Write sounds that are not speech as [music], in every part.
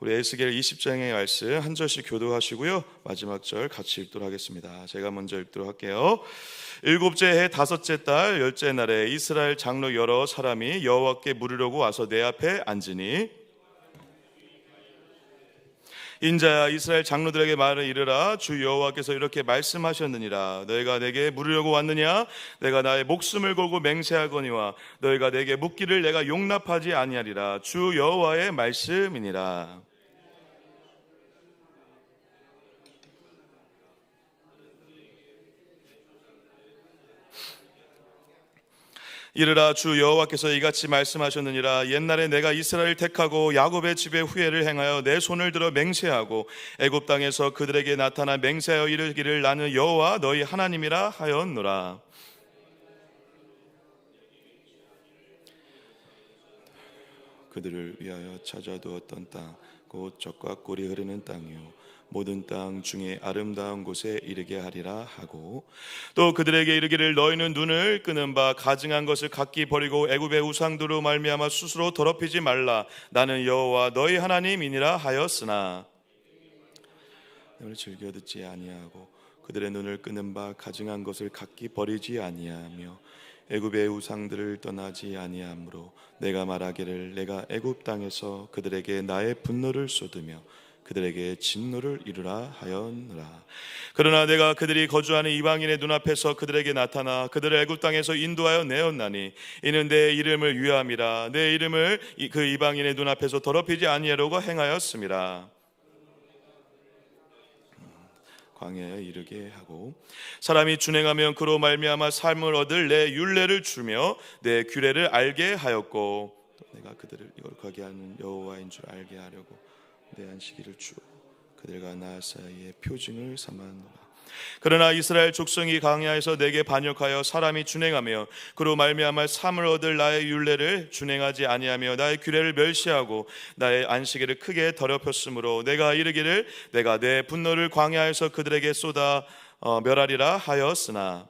우리 에스겔 20장의 말씀 한 절씩 교도하시고요. 마지막 절 같이 읽도록 하겠습니다. 제가 먼저 읽도록 할게요. 일곱째 해 다섯째 달 열째 날에 이스라엘 장로 여러 사람이 여호와께 물으려고 와서 내 앞에 앉으니 인자야 이스라엘 장로들에게 말을 이르라. 주 여호와께서 이렇게 말씀하셨느니라. 너희가 내게 물으려고 왔느냐? 내가 나의 목숨을 걸고 맹세하거니와 너희가 내게 묻기를 내가 용납하지 아니하리라. 주 여호와의 말씀이니라 이르라 주 여호와께서 이같이 말씀하셨느니라. 옛날에 내가 이스라엘 택하고 야곱의 집에 후회를 행하여 내 손을 들어 맹세하고 애굽 땅에서 그들에게 나타나 맹세하여 이르기를 나는 여호와 너희 하나님이라 하였노라. 그들을 위하여 찾아두었던 땅 곧 적과 꿀이 흐르는 땅이요. 모든 땅 중에 아름다운 곳에 이르게 하리라 하고 또 그들에게 이르기를 너희는 눈을 끄는 바 가증한 것을 각기 버리고 애굽의 우상들로 말미암아 스스로 더럽히지 말라. 나는 여호와 너희 하나님이니라 하였으나. 너를 즐겨 듣지 아니하고 그들의 눈을 끄는 바 가증한 것을 각기 버리지 아니하며 애굽의 우상들을 떠나지 아니하므로 내가 말하기를 내가 애굽 땅에서 그들에게 나의 분노를 쏟으며 그들에게 진노를 이루라 하였느라. 그러나 내가 그들이 거주하는 이방인의 눈앞에서 그들에게 나타나 그들을 애굽 땅에서 인도하여 내었나니 이는 내 이름을 위함이라. 내 이름을 이- 그 이방인의 눈앞에서 더럽히지 아니하려고 행하였습니다 광야에 이르게 하고 사람이 준행하면 그로 말미암아 삶을 얻을 내 윤례를 주며 내 규례를 알게 하였고 또 내가 그들을 거룩하게 하는 여호와인 줄 알게 하려고 내 안식일을 주어 그들과 나 사이에 표징을 삼았노라 그러나 이스라엘 족속이 강야에서 내게 반역하여 사람이 준행하며 그로 말미암아 삶을 얻을 나의 윤례를 준행하지 아니하며 나의 규례를 멸시하고 나의 안식일을 크게 더럽혔으므로 내가 이르기를 내가 내 분노를 광야에서 그들에게 쏟아 어, 멸하리라 하였으나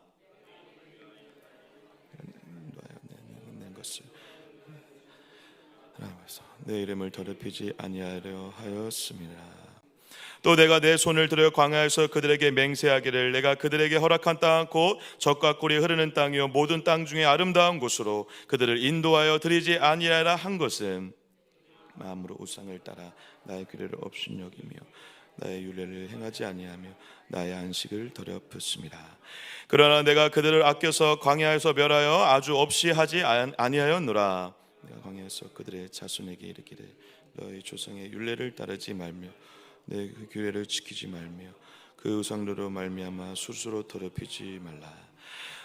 내 이름을 더럽히지 아니하려 하였습니다. 또 내가 내 손을 들어 광야에서 그들에게 맹세하기를 내가 그들에게 허락한 땅 곧 적과 꿀이 흐르는 땅이요 모든 땅 중에 아름다운 곳으로 그들을 인도하여 드리지 아니하라 한 것은 마음으로 우상을 따라 나의 규례를 업신여기며 나의 윤례를 행하지 아니하며 나의 안식을 더럽혔습니다. 그러나 내가 그들을 아껴서 광야에서 멸하여 아주 없이 하지 안- 아니하였노라. 내가 광야에서 그들의 자손에게 이르기를 너희 조상의 윤례를 따르지 말며 내 그 규례를 지키지 말며 그 우상으로 말미암아 스스로 더럽히지 말라.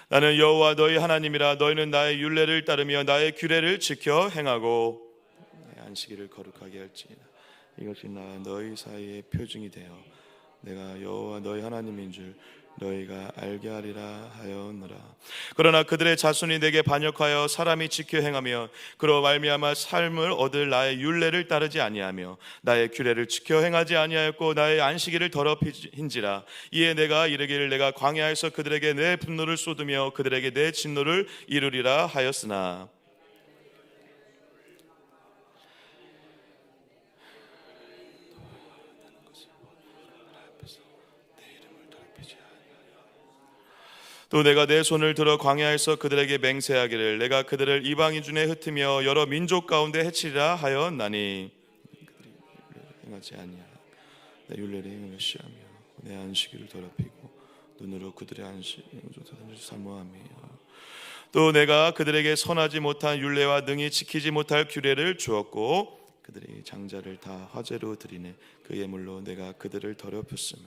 나는 여호와 너희 하나님이라 너희는 나의 윤례를 따르며 나의 규례를 지켜 행하고 내 안식일을 거룩하게 할지니라. 이것이 나 너희 사이의 표징이 되어 내가 여호와 너희 하나님인 줄 너희가 알게 하리라 하였노라. 그러나 그들의 자손이 내게 반역하여 사람이 지켜 행하며 그로 말미암아 삶을 얻을 나의 윤례를 따르지 아니하며 나의 규례를 지켜 행하지 아니하였고 나의 안식일을 더럽힌지라 이에 내가 이르기를 내가 광야에서 그들에게 내 분노를 쏟으며 그들에게 내 진노를 이루리라 하였으나 또 내가 내 손을 들어 광야에서 그들에게 맹세하기를 내가 그들을 이방인 중에 흩으며 여러 민족 가운데 해치리라 하였나니. 행하지 아니하. 내 윤례를 행을 시하며 내 안식일을 더럽히고 눈으로 그들의 안식을 사모하며 또 내가 그들에게 선하지 못한 윤례와 능히 지키지 못할 규례를 주었고 그들이 장자를 다 화제로 드리네 그 예물로 내가 그들을 더럽혔으면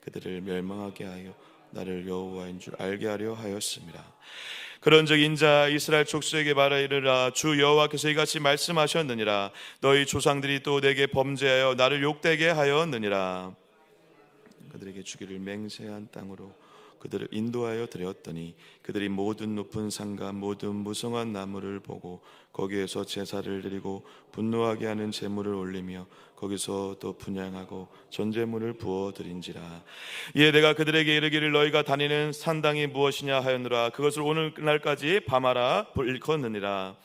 그들을 멸망하게 하여 나를 여호와인 줄 알게 하려 하였습니다. 그런즉 인자 이스라엘 족속에게 말하 이르라. 주 여호와께서 이같이 말씀하셨느니라. 너희 조상들이 또 내게 범죄하여 나를 욕되게 하였느니라. 그들에게 주기를 맹세한 땅으로 그들을 인도하여 드렸더니 그들이 모든 높은 산과 모든 무성한 나무를 보고 거기에서 제사를 드리고 분노하게 하는 제물을 올리며 거기서 또 분양하고 전제물을 부어 드린지라. 이에 내가 그들에게 이르기를 너희가 다니는 산당이 무엇이냐 하였느라. 그것을 오늘날까지 밤하라 일컫느니라.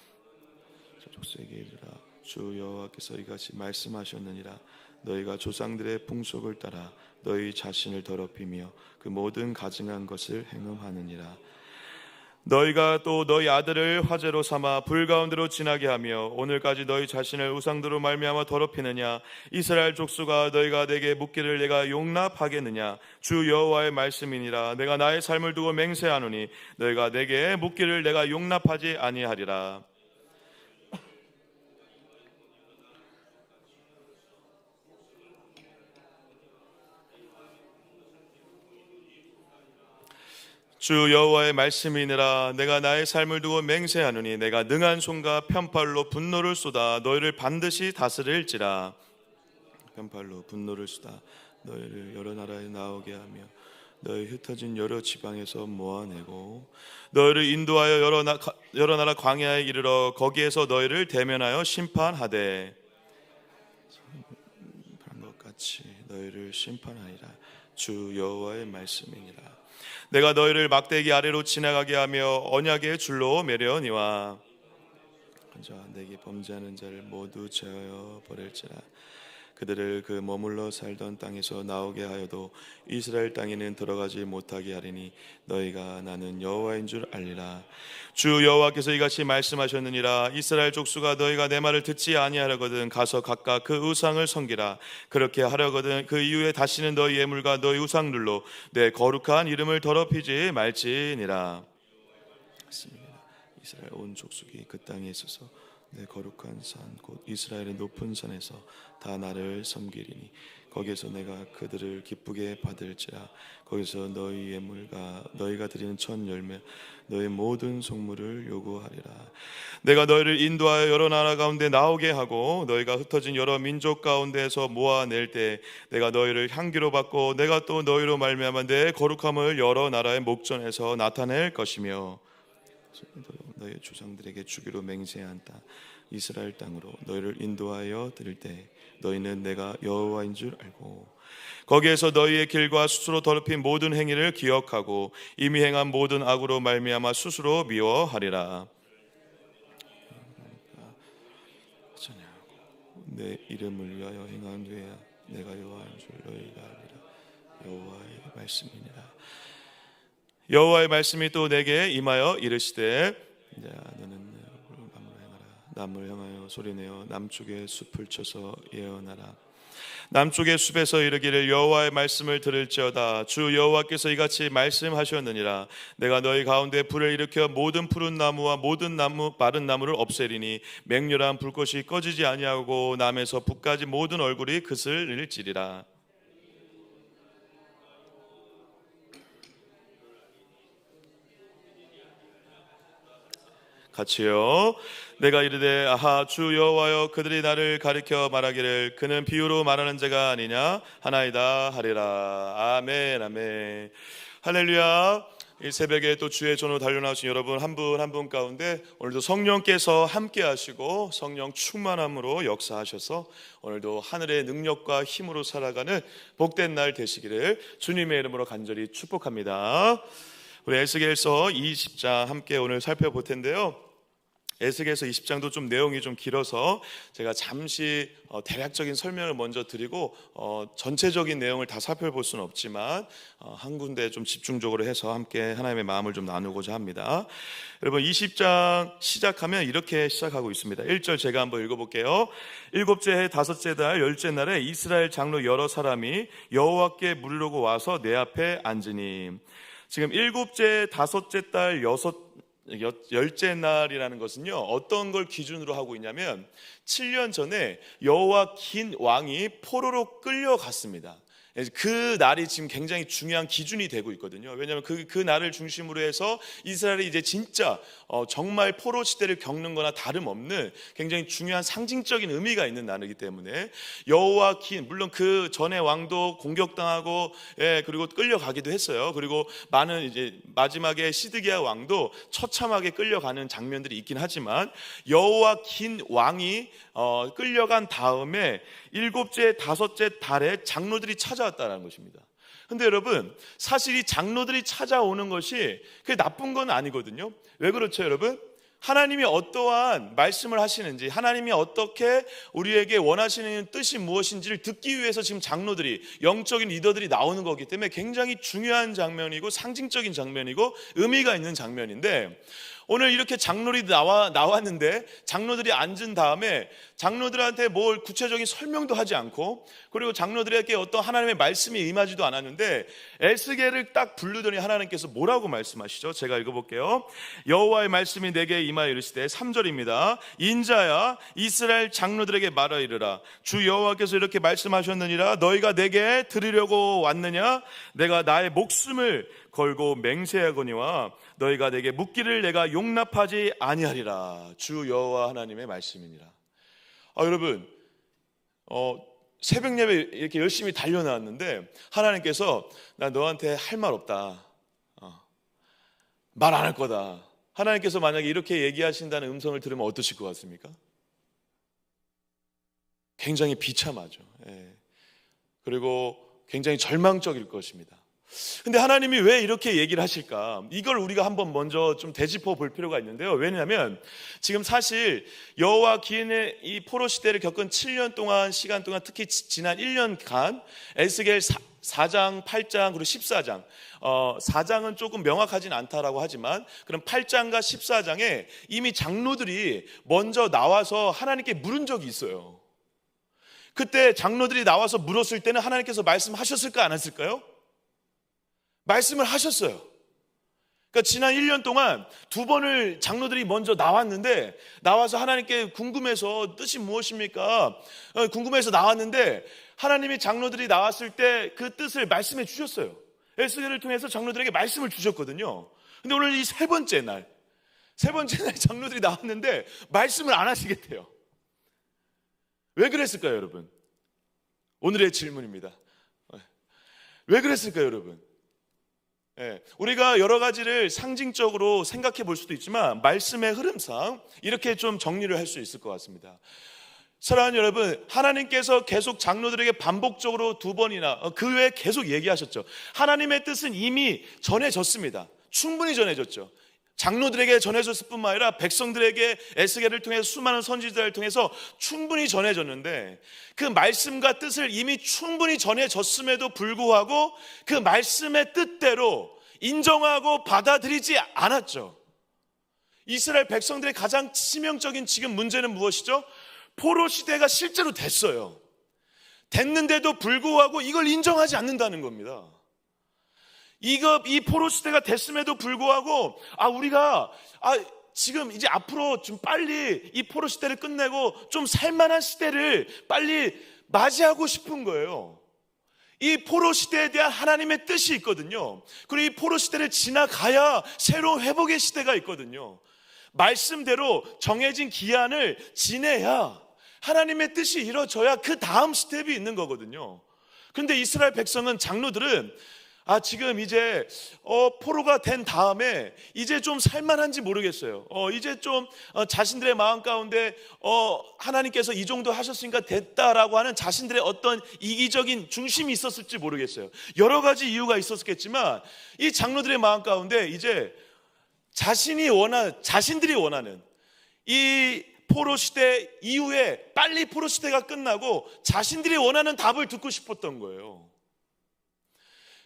저 족속에게 이르라. 주 여호와께서 이같이 말씀하셨느니라. 너희가 조상들의 풍속을 따라 너희 자신을 더럽히며 그 모든 가증한 것을 행음하느니라. 너희가 또 너희 아들을 화제로 삼아 불 가운데로 지나게 하며 오늘까지 너희 자신을 우상도로 말미암아 더럽히느냐? 이스라엘 족수가 너희가 내게 묻기를 내가 용납하겠느냐? 주 여호와의 말씀이니라. 내가 나의 삶을 두고 맹세하노니 너희가 내게 묻기를 내가 용납하지 아니하리라 주 여호와의 말씀이니라 내가 나의 삶을 두고 맹세하노니 내가 능한 손과 편팔로 분노를 쏟아 너희를 반드시 다스릴지라. 편팔로 분노를 쏟아 너희를 여러 나라에 나오게 하며 너희 흩어진 여러 지방에서 모아내고 너희를 인도하여 여러, 나, 여러 나라 광야에 이르러 거기에서 너희를 대면하여 심판하되. 그런 것 같이 너희를 심판하리라. 주 여호와의 말씀이니라 내가 너희를 막대기 아래로 지나가게 하며 언약의 줄로 매려니와. 자 내게 범죄하는 자를 모두 제하여 버릴지라 그들을 그 머물러 살던 땅에서 나오게 하여도 이스라엘 땅에는 들어가지 못하게 하리니 너희가 나는 여호와인 줄 알리라. 주 여호와께서 이같이 말씀하셨느니라. 이스라엘 족수가 너희가 내 말을 듣지 아니하려거든 가서 각각 그 우상을 섬기라. 그렇게 하려거든 그 이후에 다시는 너희 예물과 너희 우상들로 내 거룩한 이름을 더럽히지 말지니라. 이스라엘 온 족속이 그 땅에 있어서 내 거룩한 산 곧 이스라엘의 높은 산에서 다 나를 섬기리니 거기에서 내가 그들을 기쁘게 받을지라. 거기서 너희 예물과 너희가 드리는 첫 열매 너희 모든 속물을 요구하리라. 내가 너희를 인도하여 여러 나라 가운데 나오게 하고 너희가 흩어진 여러 민족 가운데에서 모아낼 때 내가 너희를 향기로 받고 내가 또 너희로 말미암아 내 거룩함을 여러 나라의 목전에서 나타낼 것이며 너희 조상들에게 주기로 맹세한 땅 이스라엘 땅으로 너희를 인도하여 드릴 때 너희는 내가 여호와인 줄 알고 거기에서 너희의 길과 스스로 더럽힌 모든 행위를 기억하고 이미 행한 모든 악으로 말미암아 스스로 미워하리라. 내 이름을 위하여 행한 후에야 내가 여호와인 줄 너희가 알리라. 여호와의 말씀이니라. 여호와의 말씀이 또 내게 임하여 이르시되 자, 너는 남을 행하라. 남을 향하여 소리내어 남쪽의 숲을 쳐서 예언하라. 남쪽의 숲에서 이르기를 여호와의 말씀을 들을지어다. 주 여호와께서 이같이 말씀하셨느니라. 내가 너희 가운데 불을 일으켜 모든 푸른 나무와 모든 나무 마른 나무를 없애리니 맹렬한 불꽃이 꺼지지 아니하고 남에서 북까지 모든 얼굴이 그슬릴지리라 같이요. 내가 이르되 아하 주 여호와여 그들이 나를 가리켜 말하기를 그는 비유로 말하는 자가 아니냐 하나이다 하리라 아멘 아멘 할렐루야 이 새벽에 또 주의 전으로 달려나오신 여러분 한분 한 분 가운데 오늘도 성령께서 함께 하시고 성령 충만함으로 역사하셔서 오늘도 하늘의 능력과 힘으로 살아가는 복된 날 되시기를 주님의 이름으로 간절히 축복합니다. 우리 에스겔서 20장 함께 오늘 살펴볼 텐데요. 에스겔서 20장도 좀 내용이 좀 길어서 제가 잠시 어, 대략적인 설명을 먼저 드리고 어, 전체적인 내용을 다 살펴볼 수는 없지만 어, 한 군데 좀 집중적으로 해서 함께 하나님의 마음을 좀 나누고자 합니다. 여러분 20장 시작하면 이렇게 시작하고 있습니다. 1절 제가 한번 읽어볼게요. 일곱째 해 다섯째 달 열째 날에 이스라엘 장로 여러 사람이 여호와께 물르고 와서 내 앞에 앉으니 지금 일곱째, 다섯째 달, 여섯, 여- 열째 날이라는 것은요 어떤 걸 기준으로 하고 있냐면 7년 전에 여호와 긴 왕이 포로로 끌려갔습니다. 그 날이 지금 굉장히 중요한 기준이 되고 있거든요. 왜냐하면 그, 그 날을 중심으로 해서 이스라엘이 이제 진짜 어, 정말 포로 시대를 겪는 거나 다름없는 굉장히 중요한 상징적인 의미가 있는 날이기 때문에 여호와 긴 물론 그 전에 왕도 공격당하고 예, 그리고 끌려가기도 했어요. 그리고 많은 이제 마지막에 시드기야 왕도 처참하게 끌려가는 장면들이 있긴 하지만 여호와 긴 왕이 어, 끌려간 다음에 일곱째, 다섯째 달에 장로들이 찾아 왔다는 것입니다. 근데 여러분, 사실 이 장로들이 찾아오는 것이 그게 나쁜 건 아니거든요. 왜 그렇죠, 여러분? 하나님이 어떠한 말씀을 하시는지, 하나님이 어떻게 우리에게 원하시는 뜻이 무엇인지를 듣기 위해서 지금 장로들이, 영적인 리더들이 나오는 거기 때문에 굉장히 중요한 장면이고 상징적인 장면이고 의미가 있는 장면인데 오늘 이렇게 장로들이 나와, 나왔는데 장로들이 앉은 다음에 장로들한테 뭘 구체적인 설명도 하지 않고 그리고 장로들에게 어떤 하나님의 말씀이 임하지도 않았는데 에스겔을 딱 부르더니 하나님께서 뭐라고 말씀하시죠? 제가 읽어볼게요. 여호와의 말씀이 내게 임하여 이르시되 3절입니다. 인자야 이스라엘 장로들에게 말하 이르라 주 여호와께서 이렇게 말씀하셨느니라 너희가 내게 드리려고 왔느냐 내가 나의 목숨을 걸고 맹세하거니와 너희가 내게 묻기를 내가 용납하지 아니하리라 주 여호와 하나님의 말씀이니라. 아 여러분 어 새벽 예배 이렇게 열심히 달려 나왔는데 하나님께서 나 너한테 할 말 없다. 어, 말안 할 거다. 하나님께서 만약에 이렇게 얘기하신다는 음성을 들으면 어떠실 것 같습니까? 굉장히 비참하죠. 예. 그리고 굉장히 절망적일 것입니다. 근데 하나님이 왜 이렇게 얘기를 하실까? 이걸 우리가 한번 먼저 좀 되짚어 볼 필요가 있는데요. 왜냐하면 지금 사실 여호와 기인의 이 포로 시대를 겪은 7년 동안 시간 동안 특히 지- 지난 1년간 에스겔 4장, 8장 그리고 14장 어, 4장은 조금 명확하진 않다라고 하지만 그럼 8장과 14장에 이미 장로들이 먼저 나와서 하나님께 물은 적이 있어요. 그때 장로들이 나와서 물었을 때는 하나님께서 말씀하셨을까 안 하셨을까요? 말씀을 하셨어요. 그러니까 지난 1년 동안 두 번을 장로들이 먼저 나왔는데 나와서 하나님께 궁금해서 뜻이 무엇입니까? 어, 궁금해서 나왔는데 하나님이 장로들이 나왔을 때 그 뜻을 말씀해 주셨어요. 에스겔을 통해서 장로들에게 말씀을 주셨거든요. 근데 오늘 이 세 번째 날, 세 번째 날 장로들이 나왔는데 말씀을 안 하시겠대요. 왜 그랬을까요, 여러분? 오늘의 질문입니다. 왜 그랬을까요, 여러분? 예, 우리가 여러 가지를 상징적으로 생각해 볼 수도 있지만 말씀의 흐름상 이렇게 좀 정리를 할 수 있을 것 같습니다. 사랑하는 여러분, 하나님께서 계속 장로들에게 반복적으로 두 번이나 어, 그 외에 계속 얘기하셨죠. 하나님의 뜻은 이미 전해졌습니다. 충분히 전해졌죠. 장로들에게 전해졌을 뿐만 아니라 백성들에게 에스겔을 통해서 수많은 선지자를 통해서 충분히 전해졌는데 그 말씀과 뜻을 이미 충분히 전해졌음에도 불구하고 그 말씀의 뜻대로 인정하고 받아들이지 않았죠. 이스라엘 백성들의 가장 치명적인 지금 문제는 무엇이죠? 포로 시대가 실제로 됐어요. 됐는데도 불구하고 이걸 인정하지 않는다는 겁니다. 이거 이 포로 시대가 됐음에도 불구하고 아 우리가 아 지금 이제 앞으로 좀 빨리 이 포로 시대를 끝내고 좀 살만한 시대를 빨리 맞이하고 싶은 거예요. 이 포로 시대에 대한 하나님의 뜻이 있거든요. 그리고 이 포로 시대를 지나가야 새로운 회복의 시대가 있거든요. 말씀대로 정해진 기한을 지내야 하나님의 뜻이 이루어져야 그 다음 스텝이 있는 거거든요. 근데 이스라엘 백성은 장로들은 아 지금 이제 어 포로가 된 다음에 이제 좀 살만한지 모르겠어요. 어 이제 좀 어, 자신들의 마음 가운데 어 하나님께서 이 정도 하셨으니까 됐다라고 하는 자신들의 어떤 이기적인 중심이 있었을지 모르겠어요. 여러 가지 이유가 있었겠지만 이 장로들의 마음 가운데 이제 자신이 원한 자신들이 원하는 이 포로 시대 이후에 빨리 포로 시대가 끝나고 자신들이 원하는 답을 듣고 싶었던 거예요.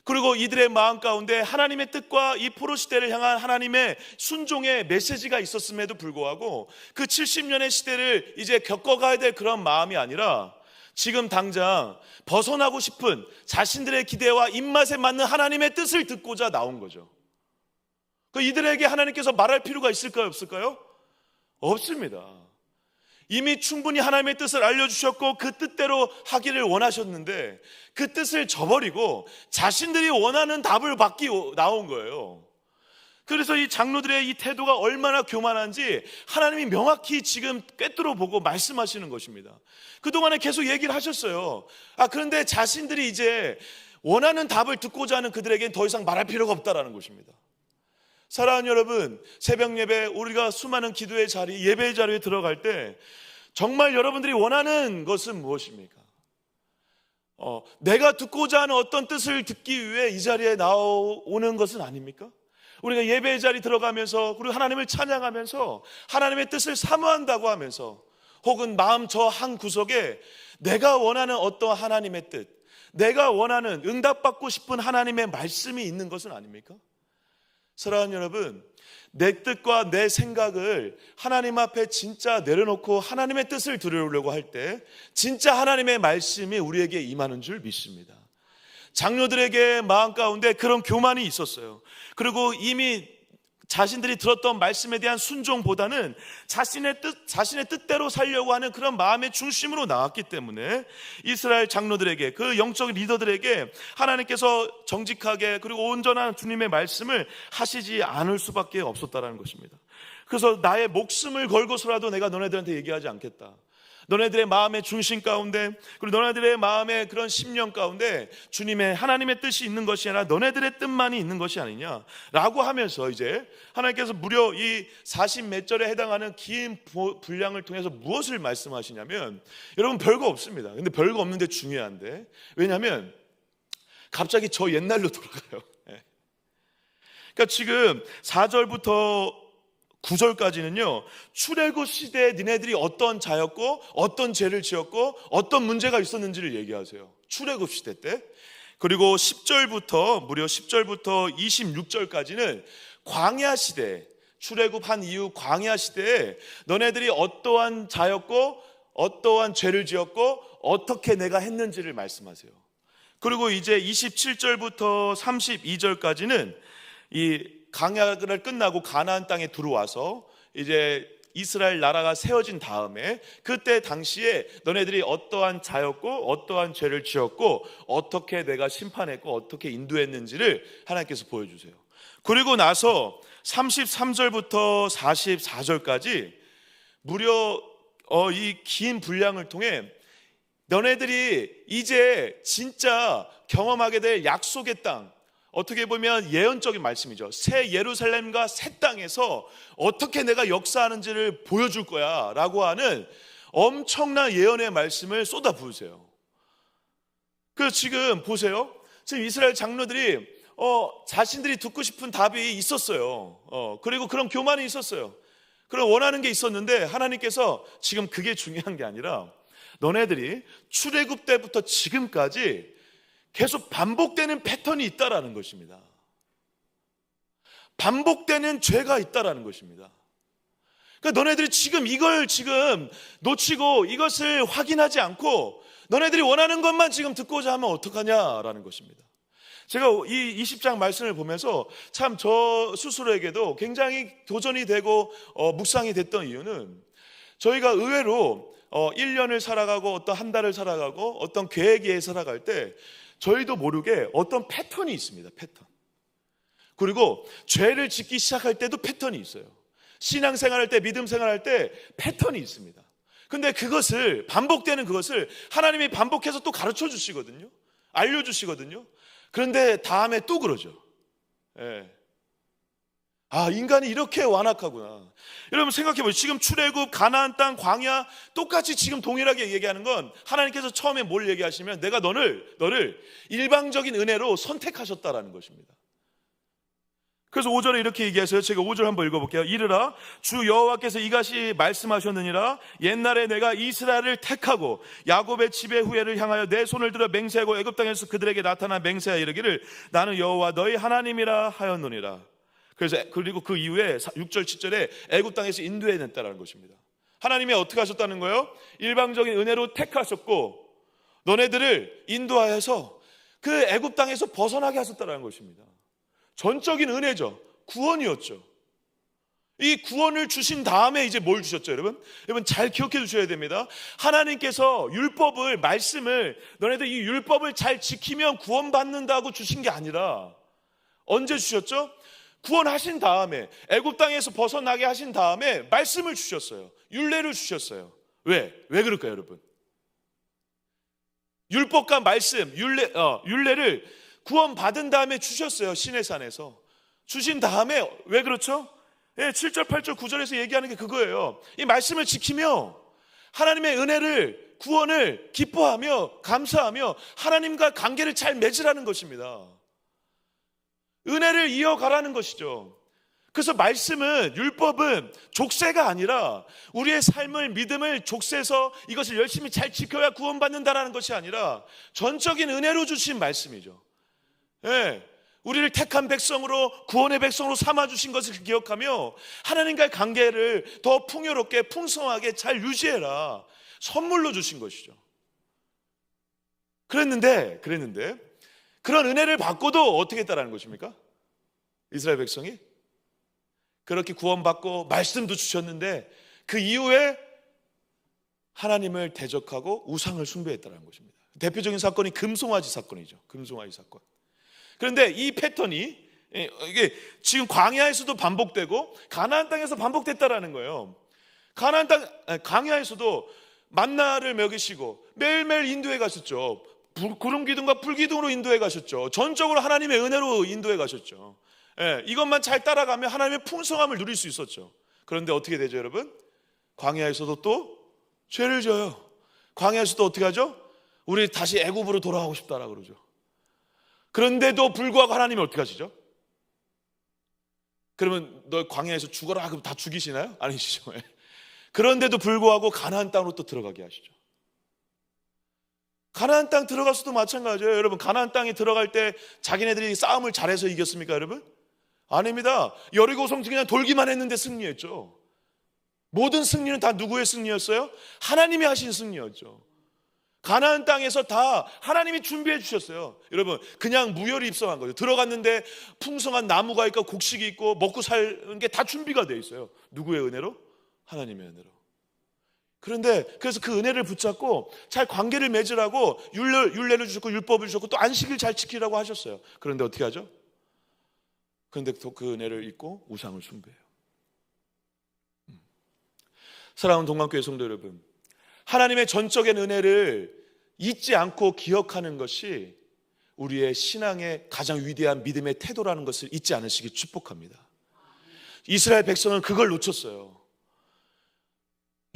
그리고 이들의 마음 가운데 하나님의 뜻과 이 포로 시대를 향한 하나님의 순종의 메시지가 있었음에도 불구하고 그 70년의 시대를 이제 겪어가야 될 그런 마음이 아니라 지금 당장 벗어나고 싶은 자신들의 기대와 입맛에 맞는 하나님의 뜻을 듣고자 나온 거죠. 그 이들에게 하나님께서 말할 필요가 있을까요, 없을까요? 없습니다. 이미 충분히 하나님의 뜻을 알려주셨고 그 뜻대로 하기를 원하셨는데 그 뜻을 저버리고 자신들이 원하는 답을 받기 나온 거예요. 그래서 이 장로들의 이 태도가 얼마나 교만한지 하나님이 명확히 지금 꿰뚫어 보고 말씀하시는 것입니다. 그동안에 계속 얘기를 하셨어요. 아, 그런데 자신들이 이제 원하는 답을 듣고자 하는 그들에겐 더 이상 말할 필요가 없다라는 것입니다. 사랑하는 여러분, 새벽 예배 우리가 수많은 기도의 자리, 예배의 자리에 들어갈 때 정말 여러분들이 원하는 것은 무엇입니까? 어, 내가 듣고자 하는 어떤 뜻을 듣기 위해 이 자리에 나오는 것은 아닙니까? 우리가 예배의 자리 들어가면서 그리고 하나님을 찬양하면서 하나님의 뜻을 사모한다고 하면서 혹은 마음 저 한 구석에 내가 원하는 어떤 하나님의 뜻, 내가 원하는 응답받고 싶은 하나님의 말씀이 있는 것은 아닙니까? 사랑하는 여러분, 내 뜻과 내 생각을 하나님 앞에 진짜 내려놓고 하나님의 뜻을 들으려고 할 때 진짜 하나님의 말씀이 우리에게 임하는 줄 믿습니다. 장로들에게 마음 가운데 그런 교만이 있었어요. 그리고 이미 자신들이 들었던 말씀에 대한 순종보다는 자신의 뜻, 자신의 뜻대로 살려고 하는 그런 마음의 중심으로 나왔기 때문에 이스라엘 장로들에게 그 영적 리더들에게 하나님께서 정직하게 그리고 온전한 주님의 말씀을 하시지 않을 수밖에 없었다라는 것입니다. 그래서 나의 목숨을 걸고서라도 내가 너네들한테 얘기하지 않겠다. 너네들의 마음의 중심 가운데 그리고 너네들의 마음의 그런 심령 가운데 주님의 하나님의 뜻이 있는 것이 아니라 너네들의 뜻만이 있는 것이 아니냐라고 하면서 이제 하나님께서 무려 이 40몇 절에 해당하는 긴 분량을 통해서 무엇을 말씀하시냐면 여러분 별거 없습니다. 근데 별거 없는데 중요한데 왜냐하면 갑자기 저 옛날로 [laughs] 돌아가요. 예. 그러니까 지금 4절부터 9절까지는요, 출애굽 시대에 니네들이 어떤 자였고, 어떤 죄를 지었고, 어떤 문제가 있었는지를 얘기하세요. 출애굽 시대 때. 그리고 10절부터, 무려 10절부터 26절까지는 광야 시대, 출애굽한 이후 광야 시대에 너네들이 어떠한 자였고, 어떠한 죄를 지었고, 어떻게 내가 했는지를 말씀하세요. 그리고 이제 27절부터 32절까지는 이 강야를 끝나고 가나안 땅에 들어와서 이제 이스라엘 나라가 세워진 다음에 그때 당시에 너네들이 어떠한 자였고 어떠한 죄를 지었고 어떻게 내가 심판했고 어떻게 인도했는지를 하나님께서 보여주세요. 그리고 나서 33절부터 44절까지 무려 어, 이 긴 분량을 통해 너네들이 이제 진짜 경험하게 될 약속의 땅, 어떻게 보면 예언적인 말씀이죠. 새 예루살렘과 새 땅에서 어떻게 내가 역사하는지를 보여줄 거야 라고 하는 엄청난 예언의 말씀을 쏟아 부으세요. 그래서 지금 보세요. 지금 이스라엘 장로들이 어, 자신들이 듣고 싶은 답이 있었어요. 어, 그리고 그런 교만이 있었어요. 그런 원하는 게 있었는데 하나님께서 지금 그게 중요한 게 아니라 너네들이 출애굽 때부터 지금까지 계속 반복되는 패턴이 있다라는 것입니다. 반복되는 죄가 있다라는 것입니다. 그러니까 너네들이 지금 이걸 지금 놓치고 이것을 확인하지 않고 너네들이 원하는 것만 지금 듣고자 하면 어떡하냐라는 것입니다. 제가 이 20장 말씀을 보면서 참 저 스스로에게도 굉장히 도전이 되고 어, 묵상이 됐던 이유는 저희가 의외로 어, 1년을 살아가고 어떤 한 달을 살아가고 어떤 계획에 살아갈 때 저희도 모르게 어떤 패턴이 있습니다. 패턴. 그리고 죄를 짓기 시작할 때도 패턴이 있어요. 신앙생활할 때, 믿음 생활할 때 패턴이 있습니다. 근데 그것을 반복되는 그것을 하나님이 반복해서 또 가르쳐 주시거든요. 알려 주시거든요. 그런데 다음에 또 그러죠. 예. 아, 인간이 이렇게 완악하구나. 여러분 생각해 보세요. 지금 출애굽, 가나안 땅, 광야 똑같이 지금 동일하게 얘기하는 건 하나님께서 처음에 뭘 얘기하시면 내가 너를 너를 일방적인 은혜로 선택하셨다라는 것입니다. 그래서 5절에 이렇게 얘기해서요. 제가 5절 한번 읽어볼게요. 이르라 주 여호와께서 이같이 말씀하셨느니라 옛날에 내가 이스라엘을 택하고 야곱의 집의 후예를 향하여 내 손을 들어 맹세하고 애굽 땅에서 그들에게 나타나 맹세하여 이르기를 나는 여호와 너희 하나님이라 하였노니라. 그래서 그리고 그 이후에 6절 7절에 애굽 땅에서 인도해 냈다라는 것입니다. 하나님이 어떻게 하셨다는 거예요? 일방적인 은혜로 택하셨고 너네들을 인도하여서 그 애굽 땅에서 벗어나게 하셨다는 것입니다. 전적인 은혜죠. 구원이었죠. 이 구원을 주신 다음에 이제 뭘 주셨죠, 여러분? 여러분 잘 기억해 주셔야 됩니다. 하나님께서 율법을 말씀을 너네들 이 율법을 잘 지키면 구원받는다고 주신 게 아니라 언제 주셨죠? 구원하신 다음에 애굽 땅에서 벗어나게 하신 다음에 말씀을 주셨어요. 율례를 주셨어요. 왜? 왜 그럴까요, 여러분? 율법과 말씀, 율례 어, 율례를 구원 받은 다음에 주셨어요. 신의 산에서. 주신 다음에 왜 그렇죠? 예, 7절, 8절, 9절에서 얘기하는 게 그거예요. 이 말씀을 지키며 하나님의 은혜를 구원을 기뻐하며 감사하며 하나님과 관계를 잘 맺으라는 것입니다. 은혜를 이어가라는 것이죠. 그래서 말씀은 율법은 족쇄가 아니라 우리의 삶을 믿음을 족쇄에서 이것을 열심히 잘 지켜야 구원받는다라는 것이 아니라 전적인 은혜로 주신 말씀이죠. 예. 우리를 택한 백성으로 구원의 백성으로 삼아 주신 것을 기억하며 하나님과의 관계를 더 풍요롭게 풍성하게 잘 유지해라. 선물로 주신 것이죠. 그랬는데 그랬는데 그런 은혜를 받고도 어떻게 했다라는 것입니까? 이스라엘 백성이 그렇게 구원받고 말씀도 주셨는데 그 이후에 하나님을 대적하고 우상을 숭배했다는 것입니다. 대표적인 사건이 금송아지 사건이죠. 금송아지 사건. 그런데 이 패턴이 예, 이게 지금 광야에서도 반복되고 가나안 땅에서 반복됐다라는 거예요. 가나안 땅 아니, 광야에서도 만나를 먹이시고 매일매일 인도해 가셨죠. 불- 구름 기둥과 불 기둥으로 인도해 가셨죠. 전적으로 하나님의 은혜로 인도해 가셨죠. 예, 이것만 잘 따라가면 하나님의 풍성함을 누릴 수 있었죠. 그런데 어떻게 되죠, 여러분? 광야에서도 또 죄를 져요. 광야에서도 어떻게 하죠? 우리 다시 애굽으로 돌아가고 싶다라 그러죠. 그런데도 불구하고 하나님이 어떻게 하시죠? 그러면 너 광야에서 죽어라 그럼 다 죽이시나요? 아니시죠. 예. 그런데도 불구하고 가나안 땅으로 또 들어가게 하시죠. 가나안 땅 들어가서도 마찬가지예요. 여러분 가나안 땅에 들어갈 때 자기네들이 싸움을 잘해서 이겼습니까, 여러분? 아닙니다. 여리고성 그냥 돌기만 했는데 승리했죠. 모든 승리는 다 누구의 승리였어요? 하나님이 하신 승리였죠. 가나안 땅에서 다 하나님이 준비해 주셨어요. 여러분, 그냥 무혈이 입성한 거죠. 들어갔는데 풍성한 나무가 있고 곡식이 있고 먹고 사는 게 다 준비가 돼 있어요. 누구의 은혜로? 하나님의 은혜로. 그런데 그래서 그 은혜를 붙잡고 잘 관계를 맺으라고 율례, 율례를 주셨고 율법을 주셨고 또 안식을 잘 지키라고 하셨어요. 그런데 어떻게 하죠? 그런데 또 그 은혜를 잊고 우상을 숭배해요. 음. 사랑하는 동방교회 성도 여러분, 하나님의 전적인 은혜를 잊지 않고 기억하는 것이 우리의 신앙의 가장 위대한 믿음의 태도라는 것을 잊지 않으시기 축복합니다. 이스라엘 백성은 그걸 놓쳤어요.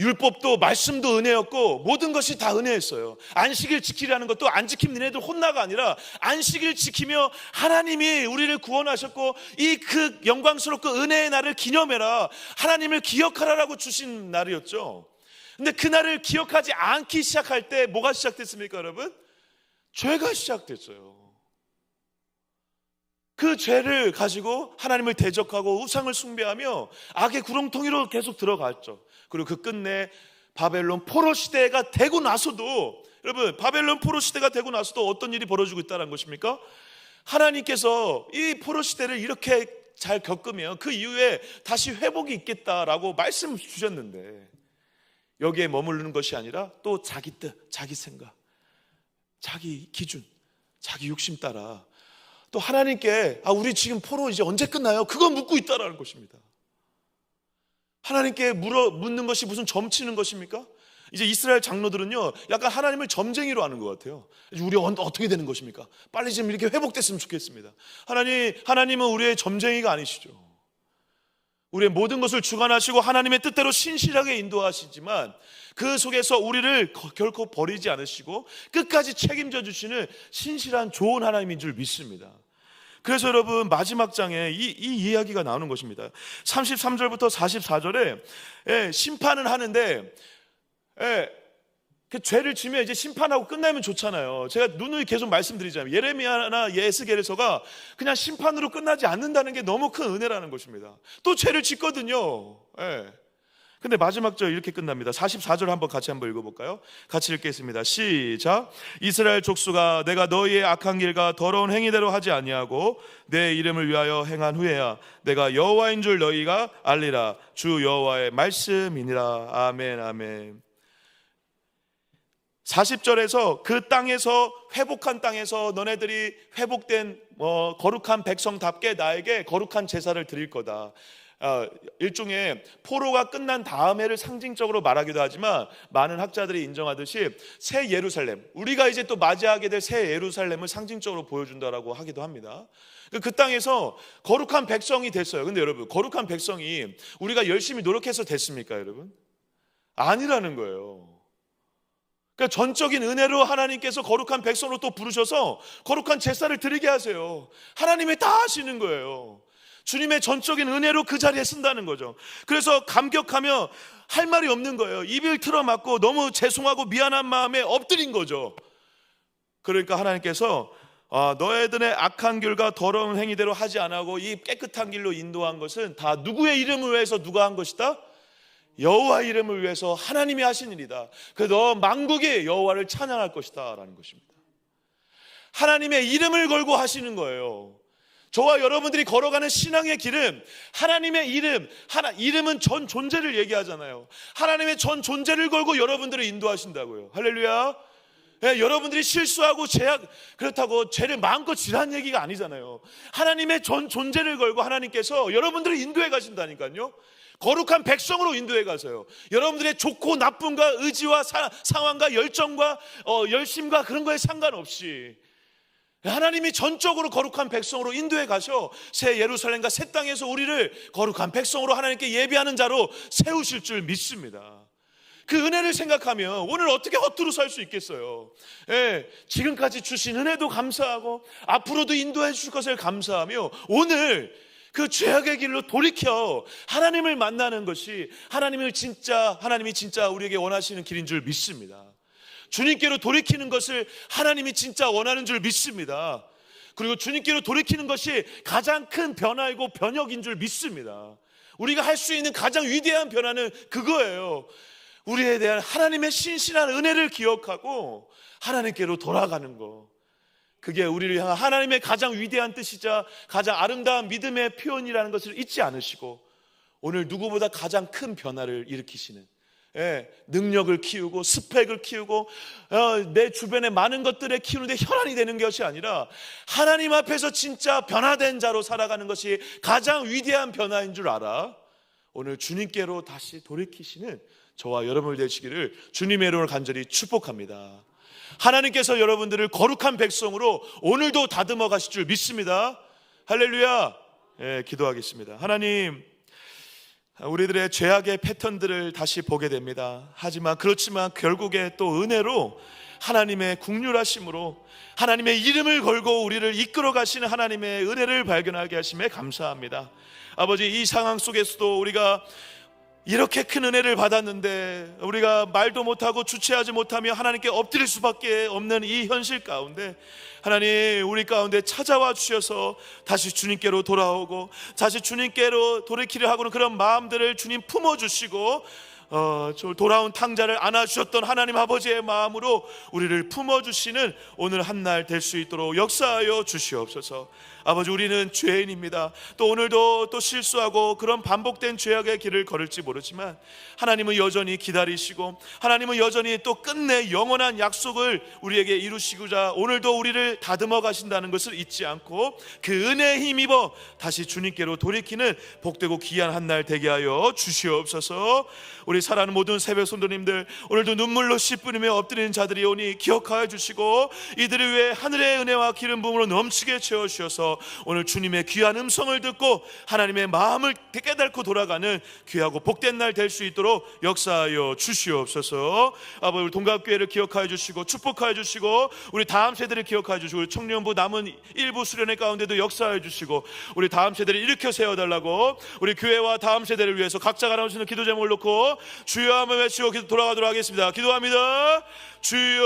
율법도 말씀도 은혜였고 모든 것이 다 은혜였어요. 안식일 지키라는 것도 안 지키면 너네들 혼나가 아니라 안식일 지키며 하나님이 우리를 구원하셨고 이 그 영광스럽고 은혜의 날을 기념해라. 하나님을 기억하라라고 주신 날이었죠. 근데 그날을 기억하지 않기 시작할 때 뭐가 시작됐습니까, 여러분? 죄가 시작됐어요. 그 죄를 가지고 하나님을 대적하고 우상을 숭배하며 악의 구렁텅이로 계속 들어갔죠. 그리고 그 끝내 바벨론 포로 시대가 되고 나서도 여러분 바벨론 포로 시대가 되고 나서도 어떤 일이 벌어지고 있다는 것입니까? 하나님께서 이 포로 시대를 이렇게 잘 겪으면 그 이후에 다시 회복이 있겠다라고 말씀 주셨는데 여기에 머무르는 것이 아니라 또 자기 뜻, 자기 생각, 자기 기준, 자기 욕심 따라 또 하나님께 아 우리 지금 포로 이제 언제 끝나요? 그거 묻고 있다라는 것입니다. 하나님께 물어 묻는 것이 무슨 점치는 것입니까? 이제 이스라엘 장로들은요, 약간 하나님을 점쟁이로 하는 것 같아요. 우리 언- 어떻게 되는 것입니까? 빨리 좀 이렇게 회복됐으면 좋겠습니다. 하나님, 하나님은 우리의 점쟁이가 아니시죠. 우리의 모든 것을 주관하시고 하나님의 뜻대로 신실하게 인도하시지만 그 속에서 우리를 거- 결코 버리지 않으시고 끝까지 책임져 주시는 신실한 좋은 하나님인 줄 믿습니다. 그래서 여러분 마지막 장에 이, 이 이야기가 나오는 것입니다. 33절부터 44절에 예, 심판을 하는데 예, 그 죄를 지면 이제 심판하고 끝나면 좋잖아요. 제가 누누이 계속 말씀드리자면 예레미야나 예스겔에서가 그냥 심판으로 끝나지 않는다는 게 너무 큰 은혜라는 것입니다. 또 죄를 짓거든요. 예. 근데 마지막 절 이렇게 끝납니다. 44절 한번 같이 한번 읽어볼까요? 같이 읽겠습니다. 시작. 이스라엘 족수가 내가 너희의 악한 길과 더러운 행위대로 하지 아니하고 내 이름을 위하여 행한 후에야 내가 여호와인 줄 너희가 알리라. 주 여호와의 말씀이니라. 아멘 아멘. 40절에서 그 땅에서 회복한 땅에서 너네들이 회복된 어, 거룩한 백성답게 나에게 거룩한 제사를 드릴 거다. 어, 일종의 포로가 끝난 다음해를 상징적으로 말하기도 하지만 많은 학자들이 인정하듯이 새 예루살렘 우리가 이제 또 맞이하게 될 새 예루살렘을 상징적으로 보여준다라고 하기도 합니다. 그- 그 땅에서 거룩한 백성이 됐어요. 근데 여러분 거룩한 백성이 우리가 열심히 노력해서 됐습니까, 여러분? 아니라는 거예요. 그러니까 전적인 은혜로 하나님께서 거룩한 백성으로 또 부르셔서 거룩한 제사를 드리게 하세요. 하나님이 다 하시는 거예요. 주님의 전적인 은혜로 그 자리에 쓴다는 거죠. 그래서 감격하며 할 말이 없는 거예요. 입을 틀어막고 너무 죄송하고 미안한 마음에 엎드린 거죠. 그러니까 하나님께서 아, 너희들의 악한 길과 더러운 행위대로 하지 않고 이 깨끗한 길로 인도한 것은 다 누구의 이름을 위해서 누가 한 것이다? 여호와 이름을 위해서 하나님이 하신 일이다. 그너 만국의 여호와를 찬양할 것이다라는 것입니다. 하나님의 이름을 걸고 하시는 거예요. 저와 여러분들이 걸어가는 신앙의 길은 하나님의 이름, 하나 이름은 전 존재를 얘기하잖아요. 하나님의 전 존재를 걸고 여러분들을 인도하신다고요. 할렐루야. 예, 여러분들이 실수하고 죄악 그렇다고 죄를 마음껏 지란 얘기가 아니잖아요. 하나님의 전 존재를 걸고 하나님께서 여러분들을 인도해 가신다니까요. 거룩한 백성으로 인도해 가세요. 여러분들의 좋고 나쁨과 의지와 사- 상황과 열정과 어, 열심과 그런 거에 상관없이 하나님이 전적으로 거룩한 백성으로 인도해 가셔 새 예루살렘과 새 땅에서 우리를 거룩한 백성으로 하나님께 예비하는 자로 세우실 줄 믿습니다. 그 은혜를 생각하면 오늘 어떻게 헛두루 살 수 있겠어요? 예, 지금까지 주신 은혜도 감사하고 앞으로도 인도해 주실 것을 감사하며 오늘 그 죄악의 길로 돌이켜 하나님을 만나는 것이 하나님을 진짜 하나님이 진짜 우리에게 원하시는 길인 줄 믿습니다. 주님께로 돌이키는 것을 하나님이 진짜 원하는 줄 믿습니다. 그리고 주님께로 돌이키는 것이 가장 큰 변화이고 변혁인 줄 믿습니다. 우리가 할 수 있는 가장 위대한 변화는 그거예요. 우리에 대한 하나님의 신실한 은혜를 기억하고 하나님께로 돌아가는 거. 그게 우리를 향한 하나님의 가장 위대한 뜻이자 가장 아름다운 믿음의 표현이라는 것을 잊지 않으시고 오늘 누구보다 가장 큰 변화를 일으키시는 예, 능력을 키우고 스펙을 키우고 어, 내 주변에 많은 것들에 키우는데 혈안이 되는 것이 아니라 하나님 앞에서 진짜 변화된 자로 살아가는 것이 가장 위대한 변화인 줄 알아. 오늘 주님께로 다시 돌이키시는 저와 여러분을 되시기를 주님의 이름으로 간절히 축복합니다. 하나님께서 여러분들을 거룩한 백성으로 오늘도 다듬어 가실 줄 믿습니다. 할렐루야. 예, 기도하겠습니다. 하나님, 우리들의 죄악의 패턴들을 다시 보게 됩니다. 하지만 그렇지만 결국에 또 은혜로 하나님의 국률하심으로 하나님의 이름을 걸고 우리를 이끌어 가시는 하나님의 은혜를 발견하게 하심에 감사합니다. 아버지 이 상황 속에서도 우리가 이렇게 큰 은혜를 받았는데 우리가 말도 못하고 주체하지 못하며 하나님께 엎드릴 수밖에 없는 이 현실 가운데 하나님 우리 가운데 찾아와 주셔서 다시 주님께로 돌아오고 다시 주님께로 돌이키려 하고는 그런 마음들을 주님 품어 주시고 어, 저 돌아온 탕자를 안아주셨던 하나님 아버지의 마음으로 우리를 품어주시는 오늘 한 날 될 수 있도록 역사하여 주시옵소서. 아버지 우리는 죄인입니다. 또 오늘도 또 실수하고 그런 반복된 죄악의 길을 걸을지 모르지만 하나님은 여전히 기다리시고 하나님은 여전히 또 끝내 영원한 약속을 우리에게 이루시고자 오늘도 우리를 다듬어 가신다는 것을 잊지 않고 그 은혜에 힘입어 다시 주님께로 돌이키는 복되고 귀한 한 날 되게 하여 주시옵소서. 우리 사랑하는 모든 새벽 성도님들 오늘도 눈물로 씨 뿌리며 엎드리는 자들이 오니 기억하여 주시고 이들을 위해 하늘의 은혜와 기름 부음으로 넘치게 채워 주셔서 오늘 주님의 귀한 음성을 듣고 하나님의 마음을 깨달고 돌아가는 귀하고 복된 날 될 수 있도록 역사하여 주시옵소서. 아버지 우리 동갑교회를 기억하여 주시고 축복하여 주시고 우리 다음 세대를 기억하여 주시고 우리 청년부 남은 일부 수련회 가운데도 역사하여 주시고 우리 다음 세대를 일으켜 세워 달라고 우리 교회와 다음 세대를 위해서 각자가 나오시는 기도 제목을 놓고 주여 한번 외치고 기도 돌아가도록 하겠습니다. 기도합니다. 주여